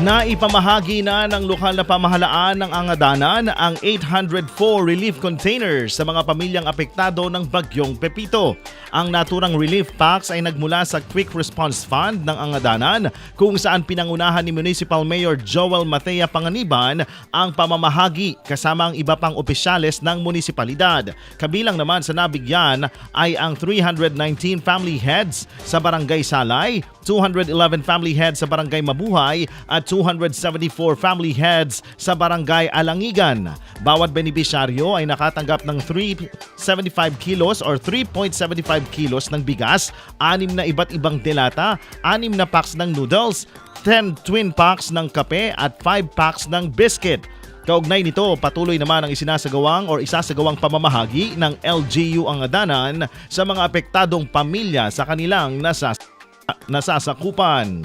na ipamahagi na ng lokal na pamahalaan ng Angadanan ang 804 relief containers sa mga pamilyang apektado ng bagyong Pepito. Ang naturang relief packs ay nagmula sa Quick Response Fund ng Angadanan kung saan pinangunahan ni Municipal Mayor Joel Matea Panganiban ang pamamahagi kasama ang iba pang opisyales ng munisipalidad. Kabilang naman sa nabigyan ay ang 319 family heads sa Barangay Salay, 211 family heads sa Barangay Mabuhay at 274 family heads sa Barangay Alangigan. Bawat benepisyaryo ay nakatanggap ng 375 kilos or 3.75 kilos ng bigas, anim na iba't ibang delata, anim na packs ng noodles, 10 twin packs ng kape at 5 packs ng biscuit. Kaugnay nito, patuloy naman ang isinasagawang or isasagawang pamamahagi ng LGU Angadanan sa mga apektadong pamilya sa kanilang nasas- nasasakupan.